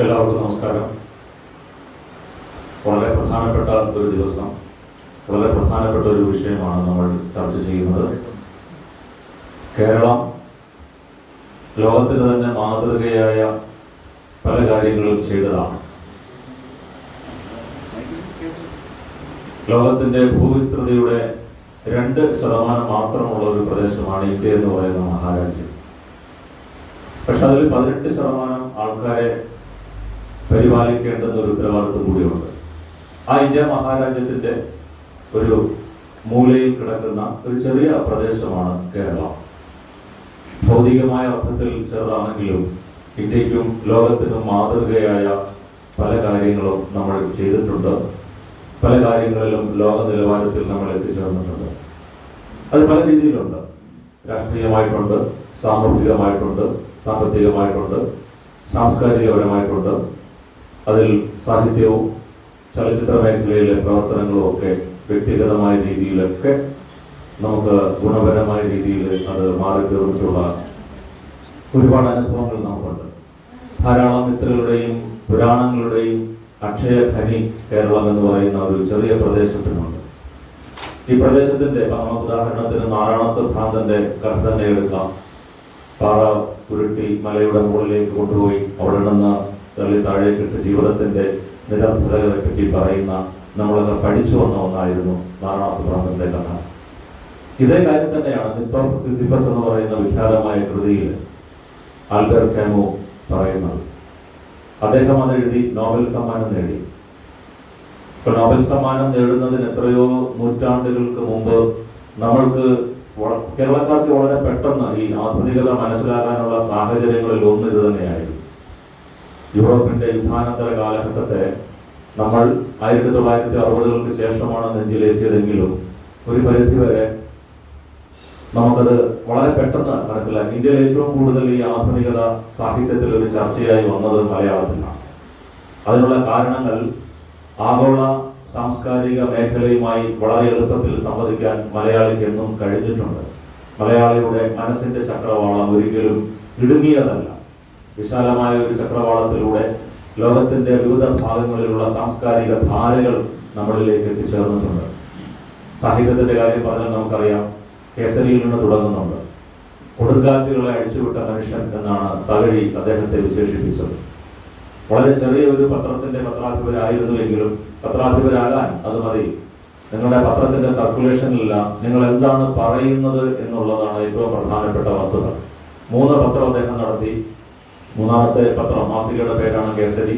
എല്ലാവർക്കും നമസ്കാരം. വളരെ പ്രധാനപ്പെട്ട ഒരു ദിവസം വളരെ പ്രധാനപ്പെട്ട ഒരു വിഷയമാണ് നമ്മൾ ചർച്ച ചെയ്യുന്നത്. കേരളം ലോകത്തിന് തന്നെ മാതൃകയായ പല കാര്യങ്ങളും ചെയ്തതാണ്. ലോകത്തിന്റെ ഭൂവിസ്തൃതിയുടെ രണ്ട് ശതമാനം മാത്രമുള്ള ഒരു പ്രദേശമാണ് ഇന്ത്യ എന്ന് പറയുന്ന മഹാരാജ്യം. പക്ഷെ അതിൽ പതിനെട്ട് ശതമാനം ആൾക്കാരെ പരിപാലിക്കേണ്ടുന്ന ഒരു ഉത്തരവാദിത്വം കൂടിയുണ്ട്. ആ ഇന്ത്യ മഹാരാജ്യത്തിന്റെ ഒരു മൂലയിൽ കിടക്കുന്ന ഒരു ചെറിയ പ്രദേശമാണ് കേരളം. ഭൗതികമായ അർത്ഥത്തിൽ ചെറുതാണെങ്കിലും ഇന്ത്യക്കും ലോകത്തിനും മാതൃകയായ പല കാര്യങ്ങളും നമ്മൾ ചെയ്തിട്ടുണ്ട്. പല കാര്യങ്ങളിലും ലോക നിലവാരത്തിൽ നമ്മൾ എത്തിച്ചേർന്നിട്ടുണ്ട്. അത് പല രീതിയിലുണ്ട്. രാഷ്ട്രീയമായിട്ടുണ്ട് സാമൂഹികമായിട്ടുണ്ട് സാമ്പത്തികമായിട്ടുണ്ട് സാംസ്കാരികപരമായിട്ടുണ്ട്. അതിൽ സാഹിത്യവും ചലച്ചിത്ര മേഖലയിലെ പ്രവർത്തനങ്ങളും ഒക്കെ വ്യക്തിഗതമായ രീതിയിലൊക്കെ നമുക്ക് ഗുണപരമായ രീതിയിൽ അത് മാറി തീർന്നിട്ടുള്ള ഒരുപാട് അനുഭവങ്ങൾ നമുക്കുണ്ട്. ധാരാളം മിത്രങ്ങളുടെയും പുരാണങ്ങളുടെയും അക്ഷയഖനി കേരളം എന്ന് പറയുന്ന ഒരു ചെറിയ പ്രദേശത്തിനുണ്ട് ഈ പ്രദേശത്തിന്റെ ഉദാഹരണത്തിന് നാരായണത്ത് ഭ്രാന്തന്റെ കഥ തന്നെ എടുക്കാം. പാറ ഉരുട്ടി മലയുടെ മുകളിലേക്ക് കൊണ്ടുപോയി അവിടെ നിന്ന് തള്ളി താഴേക്കിട്ട് നിരർത്ഥകതയെ പറ്റി പറയുന്ന നമ്മളൊക്കെ പഠിച്ചു വന്ന ഒന്നായിരുന്നു നാരായണത്ത് ഭ്രാന്തന്റെ കഥ. ഇതേ കാര്യം തന്നെയാണ് സിസിഫസ് എന്ന് പറയുന്ന വിഖ്യാതമായ കൃതിയിൽ ആൽബർ കാമോ പറയുന്നത്. അദ്ദേഹം അത് എഴുതി നോബൽ സമ്മാനം നേടി. ഇപ്പൊ നോബൽ സമ്മാനം നേടുന്നതിന് എത്രയോ നൂറ്റാണ്ടുകൾക്ക് മുമ്പ് നമ്മൾക്ക് കേരളക്കാർക്ക് വളരെ പെട്ടെന്ന് ഈ ആധുനികത മനസ്സിലാക്കാനുള്ള സാഹചര്യങ്ങളിൽ ഒന്ന് ഇത് തന്നെയായിരുന്നു. യൂറോപ്പിന്റെ യുദ്ധാനന്തര കാലഘട്ടത്തെ നമ്മൾ ആയിരത്തി തൊള്ളായിരത്തി അറുപതുകൾക്ക് ശേഷമാണ് നെഞ്ചിലേറ്റിയതെങ്കിലും ഒരു പരിധിവരെ നമുക്കത് വളരെ പെട്ടെന്ന് മനസ്സിലാക്കി ഇന്ത്യയിൽ ഏറ്റവും കൂടുതൽ ഈ ആധുനികത സാഹിത്യത്തിൽ ഒരു ചർച്ചയായി വന്നത് മലയാളത്തിലാണ്. അതിനുള്ള കാരണങ്ങൾ ആഗോള സാംസ്കാരിക മേഖലയുമായി വളരെ എളുപ്പത്തിൽ സംവദിക്കാൻ മലയാളിക്ക് എന്നും കഴിഞ്ഞിട്ടുണ്ട്. മലയാളിയുടെ മനസ്സിന്റെ ചക്രവാളം ഒരിക്കലും ഇടുങ്ങിയതല്ല. വിശാലമായ ഒരു ചക്രവാളത്തിലൂടെ ലോകത്തിന്റെ വിവിധ ഭാഗങ്ങളിലുള്ള സാംസ്കാരിക ധാരകൾ നമ്മളിലേക്ക് എത്തിച്ചേർന്നിട്ടുണ്ട്. സാഹിത്യത്തിന്റെ കാര്യം പറഞ്ഞാൽ നമുക്കറിയാം കേസരിയിൽ നിന്ന് തുടങ്ങുന്നുണ്ട്. കൊടുങ്കാറ്റുകളെ അഴിച്ചുവിട്ട മനുഷ്യൻ എന്നാണ് തകഴി അദ്ദേഹത്തെ വിശേഷിപ്പിച്ചത്. വളരെ ചെറിയ ഒരു പത്രത്തിന്റെ പത്രാധിപരായിരുന്നുവെങ്കിലും പത്രാധിപരാകാൻ അത് മതി. നിങ്ങളുടെ പത്രത്തിന്റെ സർക്കുലേഷനില്ല നിങ്ങൾ എന്താണ് പറയുന്നത് എന്നുള്ളതാണ് ഏറ്റവും പ്രധാനപ്പെട്ട വസ്തുത. മൂന്ന് പത്രം അദ്ദേഹം നടത്തി മൂന്നാമത്തെ പത്രം മാസികയുടെ പേരാണ് കേസരി.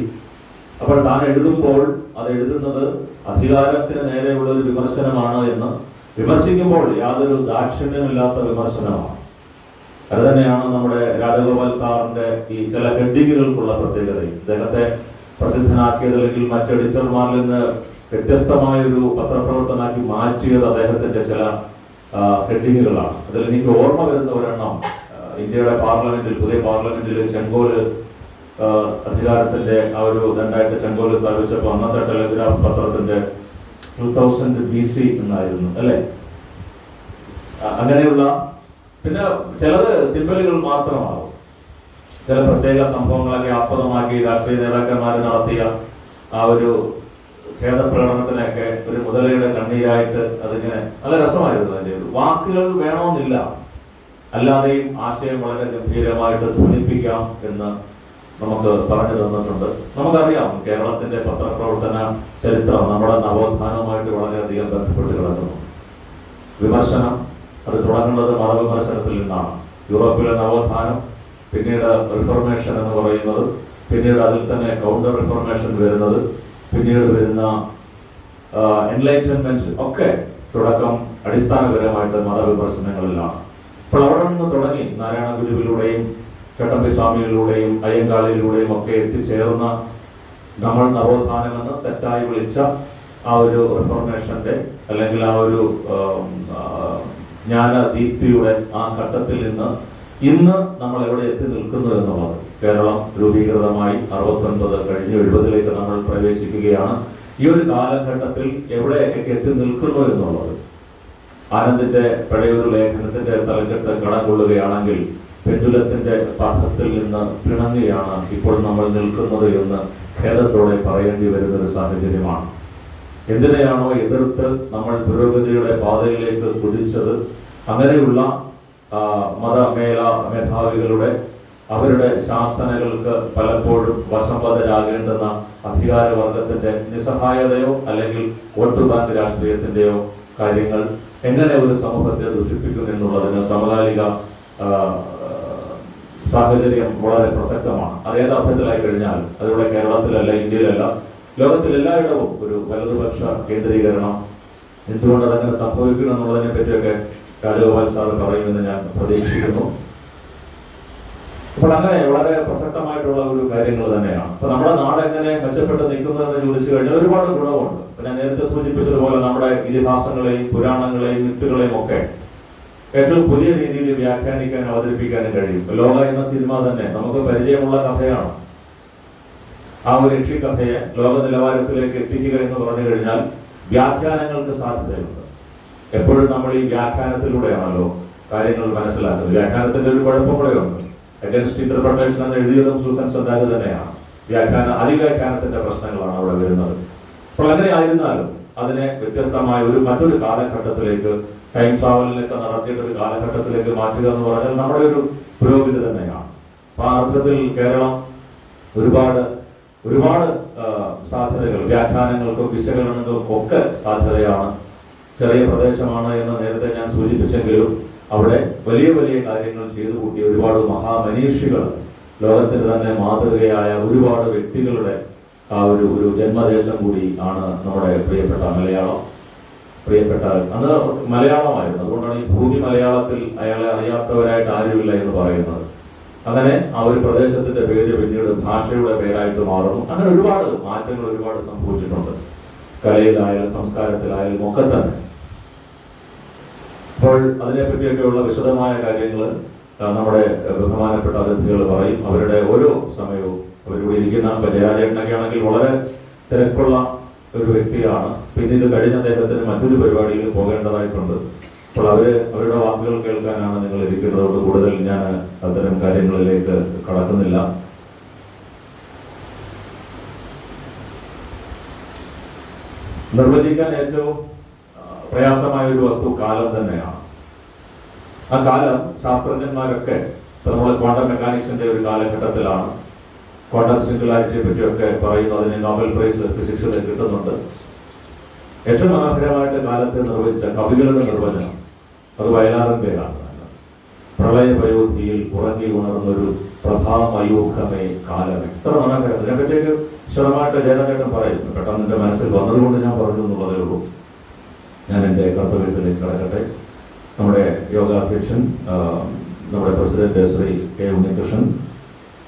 അപ്പോൾ താൻ എഴുതുമ്പോൾ അത് എഴുതുന്നത് അധികാരത്തിന് നേരെയുള്ള ഒരു വിമർശനമാണ് എന്ന് വിമർശിക്കുമ്പോൾ യാതൊരു ദാക്ഷിണ്യമില്ലാത്ത വിമർശനമാണ്. അത് തന്നെയാണ് നമ്മുടെ രാജഗോപാൽ സാറിന്റെ ഈ ചില ഹെഡിങ്ങുകൾക്കുള്ള പ്രത്യേകതയും. ഇദ്ദേഹത്തെ പ്രസിദ്ധനാക്കിയത് അല്ലെങ്കിൽ മറ്റ് എഡിറ്റർമാരിൽ നിന്ന് വ്യത്യസ്തമായ ഒരു പത്രപ്രവർത്തനാക്കി മാറ്റിയത് അദ്ദേഹത്തിന്റെ ചില ഹെഡിങ്ങുകളാണ്. അതിൽ എനിക്ക് ഓർമ്മ വരുന്ന ഒരെണ്ണം ഇന്ത്യയുടെ പാർലമെന്റിൽ പുതിയ പാർലമെന്റിൽ ചെങ്കോൽ അധികാരത്തിന്റെ ആ ഒരു രണ്ടായിട്ട് ചെങ്കോൽ സ്ഥാപിച്ചപ്പോൾ അന്നത്തെ ടെലിഗ്രാഫ് പത്രത്തിന്റെ ടൂ തൗസൻഡ് ബി സി എന്നായിരുന്നു അല്ലെ? അങ്ങനെയുള്ള പിന്നെ ചിലത് സിമ്പലുകൾ മാത്രമാകും. ചില പ്രത്യേക സംഭവങ്ങളൊക്കെ ആസ്പദമാക്കി രാഷ്ട്രീയ നേതാക്കന്മാർ നടത്തിയ ആ ഒരു ഖേദപ്രകടനത്തിനൊക്കെ ഒരു മുതലയുടെ കണ്ണീരായിട്ട് അതിങ്ങനെ നല്ല രസമായിരുന്നു അതിന്റെ ഒരു വാക്കുകൾ വേണമെന്നില്ല. അല്ലാതെയും ആശയം വളരെ ഗംഭീരമായിട്ട് ധ്വനിപ്പിക്കാം എന്ന് നമുക്ക് പറഞ്ഞു തന്നിട്ടുണ്ട്. നമുക്കറിയാം കേരളത്തിന്റെ പത്രപ്രവർത്തന ചരിത്രം നമ്മുടെ നവോത്ഥാനവുമായിട്ട് വളരെയധികം ബന്ധപ്പെട്ട് കിടക്കുന്നു. വിമർശനം അത് തുടങ്ങുന്നത് മതവിമർശനത്തിൽ നിന്നാണ്. യൂറോപ്പിലെ നവോത്ഥാനം പിന്നീട് റിഫോർമേഷൻ എന്ന് പറയുന്നത് പിന്നീട് അതിൽ തന്നെ കൗണ്ടർ റിഫോർമേഷൻ വരുന്നത് പിന്നീട് വരുന്ന എൻലൈറ്റൻമെന്റ് ഒക്കെ തുടക്കം അടിസ്ഥാനപരമായിട്ട് മതവിമർശനങ്ങളിലാണ്. അപ്പോൾ അവിടെ നിന്ന് തുടങ്ങി. നാരായണ ഗുരുവിലൂടെയും ചട്ടമ്പി സ്വാമികളിലൂടെയും അയ്യങ്കാളിയിലൂടെയും ഒക്കെ എത്തിച്ചേർന്ന നമ്മൾ നവോത്ഥാനമെന്ന് തെറ്റായി വിളിച്ച ആ ഒരു റിഫോർമേഷന്റെ അല്ലെങ്കിൽ ആ ഒരു ജ്ഞാനദീപ്തിയുടെ ആ ഘട്ടത്തിൽ നിന്ന് ഇന്ന് നമ്മൾ എവിടെ എത്തി നിൽക്കുന്നു എന്നുള്ളത്. കേരളം രൂപീകൃതമായി അറുപത്തൊൻപത് കഴിഞ്ഞ് എഴുപതിലേക്ക് നമ്മൾ പ്രവേശിക്കുകയാണ്. ഈ ഒരു കാലഘട്ടത്തിൽ എവിടെയൊക്കെ എത്തി നിൽക്കുന്നു എന്നുള്ളത്. ആനന്ദിന്റെ പഴയൊരു ലേഖനത്തിന്റെ തലക്കെട്ട് കടകൊള്ളുകയാണെങ്കിൽ പെൻഡുലത്തിന്റെ പഥത്തിൽ നിന്ന് പിണങ്ങിയാണ് ഇപ്പോൾ നമ്മൾ നിൽക്കുന്നത് എന്ന് ഖേദത്തോടെ പറയേണ്ടി വരുന്ന ഒരു സാഹചര്യമാണ്. എന്തിനെയാണോ എതിർത്ത് നമ്മൾ പുരോഗതിയുടെ പാതയിലേക്ക് കുതിച്ചത്? അങ്ങനെയുള്ള മതമേള മേധാവികളുടെ അവരുടെ ശാസനകൾക്ക് പലപ്പോഴും വശംവദരാകേണ്ടുന്ന അധികാരവർഗത്തിന്റെ നിസ്സഹായതയോ അല്ലെങ്കിൽ വോട്ട് ബാങ്ക് രാഷ്ട്രീയത്തിന്റെയോ കാര്യങ്ങൾ എങ്ങനെ ഒരു സമൂഹത്തെ ദുഷിപ്പിക്കും എന്നുള്ളതിന് സമകാലിക സാഹചര്യം വളരെ പ്രസക്തമാണ്. അത് യഥാർത്ഥത്തിലായി കഴിഞ്ഞാൽ അതിവിടെ കേരളത്തിലല്ല ഇന്ത്യയിലല്ല ലോകത്തിൽ എല്ലായിടവും ഒരു വലതുപക്ഷ കേന്ദ്രീകരണം. എന്തുകൊണ്ട് അതങ്ങനെ സംഭവിക്കണം എന്നുള്ളതിനെ പറ്റിയൊക്കെ രാജഗോപാൽ സാറ് പറയുമെന്ന് ഞാൻ പ്രതീക്ഷിക്കുന്നു. അപ്പോൾ അങ്ങനെ വളരെ പ്രസക്തമായിട്ടുള്ള ഒരു കാര്യങ്ങൾ തന്നെയാണ്. അപ്പൊ നമ്മുടെ നാട് എങ്ങനെ മെച്ചപ്പെട്ട് നിൽക്കുന്നു എന്ന് ചോദിച്ചു കഴിഞ്ഞാൽ ഒരുപാട് ഗുണമുണ്ട്. പിന്നെ നേരത്തെ സൂചിപ്പിച്ചതുപോലെ നമ്മുടെ ഇതിഹാസങ്ങളെയും പുരാണങ്ങളെയും മിത്തുകളെയും ഒക്കെ ഏറ്റവും പുതിയ രീതിയിൽ വ്യാഖ്യാനിക്കാനും അവതരിപ്പിക്കാനും കഴിയും. ലോക എന്ന സിനിമ തന്നെ നമുക്ക് പരിചയമുള്ള കഥയാണ്. ആ ഒരു കഥയെ ലോക നിലവാരത്തിലേക്ക് എത്തിക്കുക എന്ന് പറഞ്ഞു കഴിഞ്ഞാൽ വ്യാഖ്യാനങ്ങൾക്ക് സാധ്യതയുണ്ട്. എപ്പോഴും നമ്മൾ ഈ വ്യാഖ്യാനത്തിലൂടെയാണല്ലോ കാര്യങ്ങൾ മനസ്സിലാക്കുന്നത്. വ്യാഖ്യാനത്തിന്റെ ഒരു കുഴപ്പം കൂടെയുണ്ട് അഗൻസ്റ്റ് ഇന്റർപ്രിട്ടേഷൻ എന്ന് എഴുതിയതും സൂസൻ സന്താഗ് തന്നെയാണ്. വ്യാഖ്യാന അതിവ്യാഖ്യാനത്തിന്റെ പ്രശ്നങ്ങളാണ് അവിടെ വരുന്നത്. അപ്പോൾ അങ്ങനെ ആയിരുന്നാലും അതിനെ വ്യത്യസ്തമായ ഒരു മറ്റൊരു കാലഘട്ടത്തിലേക്ക് ടൈം ട്രാവലിനൊക്കെ നടത്തിയിട്ട് ഒരു കാലഘട്ടത്തിലേക്ക് മാറ്റുക എന്ന് പറഞ്ഞാൽ നമ്മുടെ ഒരു പുരോഗതി തന്നെയാണ്. അപ്പൊ ആ അർത്ഥത്തിൽ കേരളം ഒരുപാട് ഒരുപാട് സാധ്യതകൾ വ്യാഖ്യാനങ്ങൾക്കും വിശകലനങ്ങൾക്കും ഒക്കെ സാധ്യതയാണ്. ചെറിയ പ്രദേശമാണ് എന്ന് നേരത്തെ ഞാൻ സൂചിപ്പിച്ചെങ്കിലും അവിടെ വലിയ വലിയ കാര്യങ്ങൾ ചെയ്തു കൂട്ടിയ ഒരുപാട് മഹാമനീഷികൾ. ലോകത്തിന് തന്നെ മാതൃകയായ ഒരുപാട് വ്യക്തികളുടെ ആ ഒരു ഒരു ജന്മദേശം കൂടി ആണ് നമ്മുടെ പ്രിയപ്പെട്ട മലയാളം. പ്രിയപ്പെട്ട അന്ന് മലയാളമായിരുന്നു. അതുകൊണ്ടാണ് ഈ ഭൂമി മലയാളത്തിൽ അയാളെ അറിയാത്തവരായിട്ട് ആരുമില്ല എന്ന് പറയുന്നത്. അങ്ങനെ ആ ഒരു പ്രദേശത്തിന്റെ പേര് പിന്നീട് ഭാഷയുടെ പേരായിട്ട് മാറുന്നു. അങ്ങനെ ഒരുപാട് മാറ്റങ്ങൾ ഒരുപാട് സംഭവിച്ചിട്ടുണ്ട്. കലയിലായാലും സംസ്കാരത്തിലായാലും ഒക്കെ തന്നെ. അപ്പോൾ അതിനെപ്പറ്റിയൊക്കെയുള്ള വിശദമായ കാര്യങ്ങൾ നമ്മുടെ ബഹുമാനപ്പെട്ട അതിഥികൾ പറയും. അവരുടെ ഓരോ സമയവും അവരിവിടെ ഇരിക്കുന്ന ഇപ്പൊ ജയരാജേട്ടനൊക്കെ ആണെങ്കിൽ വളരെ തിരക്കുള്ള ഒരു വ്യക്തിയാണ്. പിന്നെ ഇത് കഴിഞ്ഞ അദ്ദേഹത്തിന് മറ്റൊരു പരിപാടിയിൽ പോകേണ്ടതായിട്ടുണ്ട്. അപ്പോൾ അവർ അവരുടെ വാക്കുകൾ കേൾക്കാനാണ് നിങ്ങൾ ഇരിക്കുന്നതോട് കൂടുതൽ ഞാൻ അത്തരം കാര്യങ്ങളിലേക്ക് കടക്കുന്നില്ല. നിർവചിക്കാൻ ഏറ്റവും പ്രയാസമായ ഒരു വസ്തു കാലം തന്നെയാണ്. ആ കാലം ശാസ്ത്രജ്ഞന്മാരൊക്കെ ഇപ്പൊ ക്വാണ്ടം മെക്കാനിക്സിന്റെ ഒരു കാലഘട്ടത്തിലാണ്. ക്വാണ്ടം സിംഗുലാരിറ്റിയെ പറ്റിയൊക്കെ പറയുന്നു. അതിന് നോബൽ പ്രൈസ് ഫിസിക്സിൽ കിട്ടുന്നുണ്ട്. ഏറ്റവും മനോഹരമായിട്ട് കാലത്തെ നിർവചിച്ച കവികളുടെ നിർവചനം അത് വയലാറിന്റെയാണ് പ്രളയ പയോധിയിൽ ഉറങ്ങി ഉണർന്നൊരു പ്രഭാമയൂഖമേ കാലം. എത്ര മനോഹരം ഇതിനെപ്പറ്റിയൊക്കെ വിശദമായിട്ട് ജയനേട്ടൻ പറയുന്നു. പെട്ടെന്ന് എന്റെ മനസ്സിൽ വന്നതുകൊണ്ട് ഞാൻ പറഞ്ഞു എന്നുള്ളതേ ഉള്ളൂ. ഞാൻ എന്റെ കർത്തവ്യത്തിലേക്ക് കടക്കട്ടെ. നമ്മുടെ യോഗാധ്യക്ഷൻ അധ്യക്ഷൻ നമ്മുടെ പ്രസിഡന്റ് ശ്രീ കെ ഉണ്ണികൃഷ്ണൻ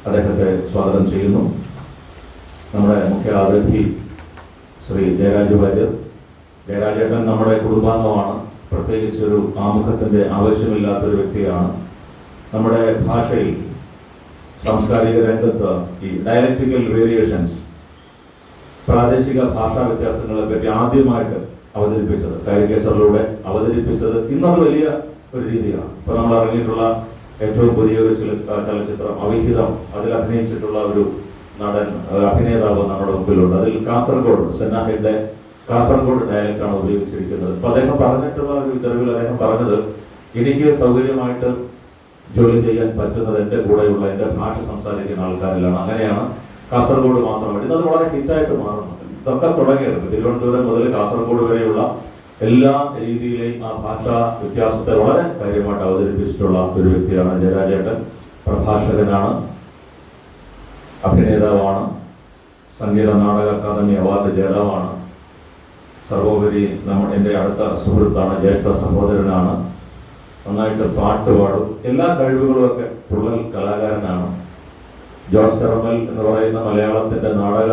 അദ്ദേഹത്തെ സ്വാഗതം ചെയ്യുന്നു. നമ്മുടെ മുഖ്യ അതിഥി ശ്രീ ജയരാജ് വാര്യർ. ജയരാജേട്ടൻ നമ്മുടെ കുടുംബാംഗമാണ്. പ്രത്യേകിച്ച് ഒരു ആമുഖത്തിന്റെ ആവശ്യമില്ലാത്തൊരു വ്യക്തിയാണ്. നമ്മുടെ ഭാഷയിൽ സാംസ്കാരിക രംഗത്ത് ഈ ഡയലക്റ്റിക്കൽ വേരിയേഷൻസ് പ്രാദേശിക ഭാഷാ വ്യത്യാസങ്ങളെ പറ്റി ആദ്യമായിട്ട് അവതരിപ്പിച്ചത്. കാരിക്കേച്ചറിലൂടെ അവതരിപ്പിച്ചത് ഇന്നത് വലിയ ഒരു രീതിയാണ്. ഇപ്പൊ നമ്മൾ ഇറങ്ങിയിട്ടുള്ള ഏറ്റവും പുതിയൊരു ഒരു ചലച്ചിത്രം അവിഹിതം അതിൽ അഭിനയിച്ചിട്ടുള്ള ഒരു നടൻ അഭിനേതാവ് നമ്മുടെ മുമ്പിലുണ്ട്. അതിൽ കാസർഗോഡ് സെന്നാഹിന്റെ കാസർഗോഡ് ഡയലക്റ്റാണ് ഉപയോഗിച്ചിരിക്കുന്നത്. അപ്പൊ അദ്ദേഹം പറഞ്ഞിട്ടുള്ള ഒരു ഇന്റർവ്യൂവിൽ അദ്ദേഹം പറഞ്ഞത് എനിക്ക് സൗകര്യമായിട്ട് ജോലി ചെയ്യാൻ പറ്റുന്നത് എന്റെ കൂടെയുള്ള എന്റെ ഭാഷ സംസാരിക്കുന്ന ആൾക്കാരിലാണ്. അങ്ങനെയാണ് കാസർഗോഡ് മാത്രം വേണ്ടി. അത് വളരെ ഹിറ്റായിട്ട് മാറുന്നു ഇതൊക്കെ തുടങ്ങിയത്. തിരുവനന്തപുരം മുതൽ കാസർഗോഡ് വരെയുള്ള എല്ലാ രീതിയിലെയും ആ ഭാഷാ വ്യത്യാസത്തെ വളരെ കാര്യമായിട്ട് അവതരിപ്പിച്ചിട്ടുള്ള ഒരു വ്യക്തിയാണ് ജയരാജേട്ടൻ. പ്രഭാഷകനാണ് അഭിനേതാവാണ് സംഗീത നാടക അക്കാദമി അവാർഡ് ജേതാവാണ്. സർവോപരി നമ്മൾ എന്റെ അടുത്ത സുഹൃത്താണ് ജ്യേഷ്ഠ സഹോദരനാണ്. നന്നായിട്ട് പാട്ട് പാടും. എല്ലാ കഴിവുകളും ഒക്കെ തുള്ളൽ കലാകാരനാണ്. ജോസ് ചെറമൽ എന്ന് പറയുന്ന മലയാളത്തിന്റെ നാടക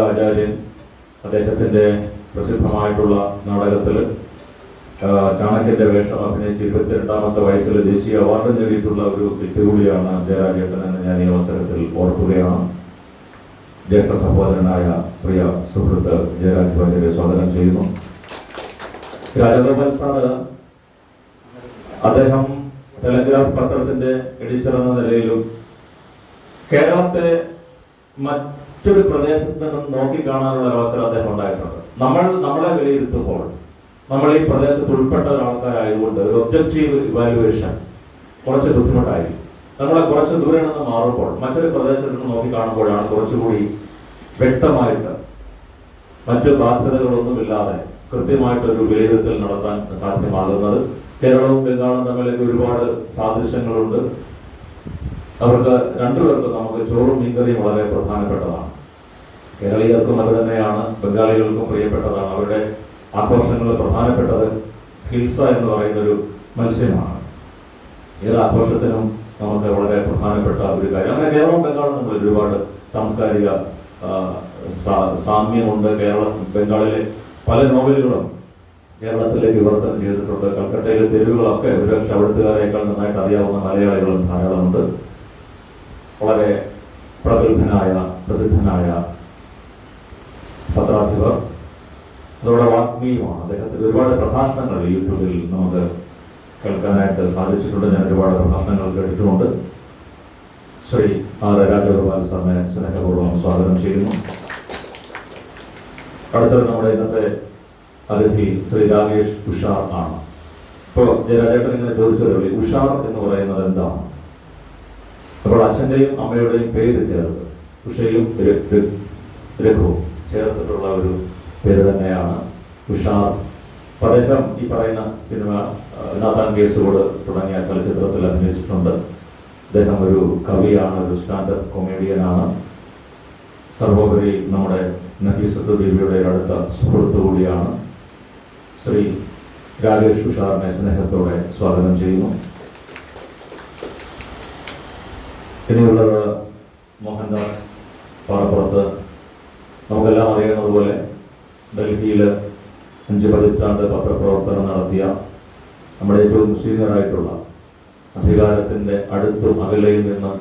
ആചാര്യൻ അദ്ദേഹത്തിന്റെ പ്രസിദ്ധമായിട്ടുള്ള നാടകത്തിൽ ചാണക്യന്റെ വേഷം അഭിനയിച്ച് ഇരുപത്തിരണ്ടാമത്തെ വയസ്സിൽ ദേശീയ അവാർഡ് നേടിയിട്ടുള്ള ഒരു വ്യക്തി കൂടിയാണ് ജയരാജേട്ടൻ എന്ന് ഞാൻ ഈ അവസരത്തിൽ ഓർക്കുകയാണ്. ജ്യേഷ്ഠ സഹോദരനായ പ്രിയ സുഹൃത്ത് ജയരാജ് വാര്യരെ സ്വാഗതം ചെയ്യുന്നു. രാജഗോപാൽ സാറ് അദ്ദേഹം ടെലഗ്രാഫ് പത്രത്തിന്റെ എഡിറ്റർ എന്ന നിലയിലും കേരളത്തെ മറ്റൊരു പ്രദേശത്ത് നിന്നും നോക്കി കാണാനുള്ള അവസരം അദ്ദേഹം ഉണ്ടായിട്ടുണ്ട്. നമ്മൾ നമ്മളെ വിലയിരുത്തുമ്പോൾ നമ്മൾ ഈ പ്രദേശത്ത് ഉൾപ്പെട്ട ആൾക്കാരായതുകൊണ്ട് ഒരു ഒബ്ജക്റ്റീവ് ഇവാലുവേഷൻ കുറച്ച് ബുദ്ധിമുട്ടായിരിക്കും നമ്മളെ കുറച്ച് ദൂരെ നിന്ന് മാറുമ്പോൾ മറ്റൊരു പ്രദേശത്ത് നിന്ന് നോക്കിക്കാണുമ്പോഴാണ് കുറച്ചുകൂടി വ്യക്തമായിട്ട് മറ്റ് ബാധ്യതകളൊന്നുമില്ലാതെ കൃത്യമായിട്ടൊരു വിലയിരുത്തൽ നടത്താൻ സാധ്യമാകുന്നത്. കേരളവും ബംഗാളും തമ്മിൽ ഒരുപാട് സാദൃശ്യങ്ങളുണ്ട്. അവർക്ക് രണ്ടുപേർക്കും നമുക്ക് ചോറും മീൻകറിയും വളരെ പ്രധാനപ്പെട്ടതാണ്. കേരളീയർക്കും അത് തന്നെയാണ് ബംഗാളികൾക്കും പ്രിയപ്പെട്ടതാണ്. അവരുടെ ആഘോഷങ്ങളിൽ പ്രധാനപ്പെട്ടത് ഹിൽസ എന്ന് പറയുന്ന ഒരു മത്സ്യമാണ്. ഏത് ആഘോഷത്തിനും നമുക്ക് വളരെ പ്രധാനപ്പെട്ട ഒരു കാര്യം. അങ്ങനെ കേരളവും ബംഗാളും തമ്മിൽ ഒരുപാട് സാംസ്കാരിക സാമ്യമുണ്ട്. കേരള ബംഗാളിലെ പല നോവലുകളും കേരളത്തിലെ വിവർത്തനം ചെയ്തിട്ടുണ്ട്. കൽക്കട്ടയിലെ തെരുവുകളൊക്കെ ഒരുപക്ഷെ അവിടുത്തുകാരേക്കാൾ നന്നായിട്ട് അറിയാവുന്ന മലയാളികളും ധാരാളമുണ്ട്. വളരെ പ്രഗത്ഭനായ പ്രസിദ്ധനായ പത്രാധിപർ. അതോടെ വാഗ്മിയുമാണ്. അദ്ദേഹത്തിന് ഒരുപാട് പ്രഭാഷണങ്ങൾ യൂട്യൂബിൽ നമുക്ക് കേൾക്കാനായിട്ട് സാധിച്ചിട്ടുണ്ട്. ഞാൻ ഒരുപാട് പ്രഭാഷണങ്ങൾ കേട്ടിട്ടുമുണ്ട്. ശ്രീ ആർ രാജഗോപാൽ സാറിനെ സ്നേഹപൂർവം സ്വാഗതം ചെയ്യുന്നു. അടുത്തത് നമ്മുടെ ഇന്നത്തെ അതിഥി ശ്രീ രാകേഷ് ഉഷാർ ആണ്. ഇപ്പോൾ ജയരാജേട്ടൻ ഇങ്ങനെ ചോദിച്ചതേ ഉള്ളൂ, ഉഷാർ എന്ന് പറയുന്നത് എന്താണ്? അപ്പോൾ അച്ഛന്റെയും അമ്മയുടെയും പേര് ചേർത്ത് ഉഷയും രഘു ചേർത്തിട്ടുള്ള ഒരു പേര് തന്നെയാണ് ഉഷാർ അദ്ദേഹം ഈ പറയുന്ന സിനിമ നാഥാൻ കേസുകോട് തുടങ്ങിയ ചലച്ചിത്രത്തിൽ അഭിനയിച്ചിട്ടുണ്ട്. അദ്ദേഹം ഒരു കവിയാണ് ഒരു സ്റ്റാൻഡപ്പ് കൊമേഡിയനാണ്. സർവോപരി നമ്മുടെ നഫീസത്ത് ദേവിയുടെ അടുത്ത സുഹൃത്തു കൂടിയാണ്. ശ്രീ രാകേഷ് ഉഷാറിനെ സ്നേഹത്തോടെ സ്വാഗതം ചെയ്യുന്നു. ഇനിയുള്ളത് മോഹൻദാസ് പാറപ്പുറത്ത്. നമുക്കെല്ലാം അറിയുന്നതുപോലെ ഡൽഹിയിൽ അഞ്ച് പതിറ്റാണ്ട് പത്രപ്രവർത്തനം നടത്തിയ നമ്മുടെ ഏറ്റവും സീനിയറായിട്ടുള്ള അധികാരത്തിന്റെ അടുത്തും അകലയിൽ നിന്ന്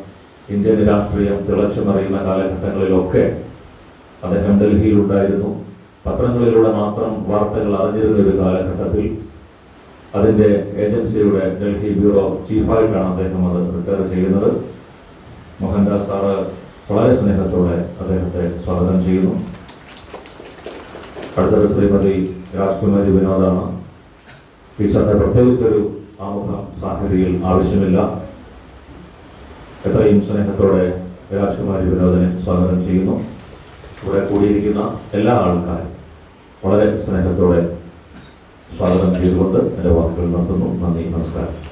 ഇന്ത്യൻ രാഷ്ട്രീയം തിളച്ചു മറിയുന്ന കാലഘട്ടങ്ങളിലൊക്കെ അദ്ദേഹം ഡൽഹിയിലുണ്ടായിരുന്നു. പത്രങ്ങളിലൂടെ മാത്രം വാർത്തകൾ അറിഞ്ഞിരുന്ന ഒരു കാലഘട്ടത്തിൽ അതിന്റെ ഏജൻസിയുടെ ഡൽഹി ബ്യൂറോ ചീഫായിട്ടാണ് അദ്ദേഹം അത് റിട്ടയർ ചെയ്യുന്നത്. മോഹൻദാസ് സാറ് വളരെ സ്നേഹത്തോടെ അദ്ദേഹത്തെ സ്വാഗതം ചെയ്യുന്നു. അടുത്തത് ശ്രീമതി രാജ്കുമാരി വിനോദാണ്. ടീച്ചറിന്റെ പ്രത്യേകിച്ചൊരു ആമുഖ സാഹചര്യയിൽ ആവശ്യമില്ല. എത്രയും സ്നേഹത്തോടെ രാജ്കുമാരി വിനോദനെ സ്വാഗതം ചെയ്യുന്നു. ഇവിടെ കൂടിയിരിക്കുന്ന എല്ലാ ആൾക്കാരും വളരെ സ്നേഹത്തോടെ സ്വാഗതം ചെയ്തുകൊണ്ട് എന്റെ വാക്കുകൾ നടത്തുന്നു. നന്ദി നമസ്കാരം.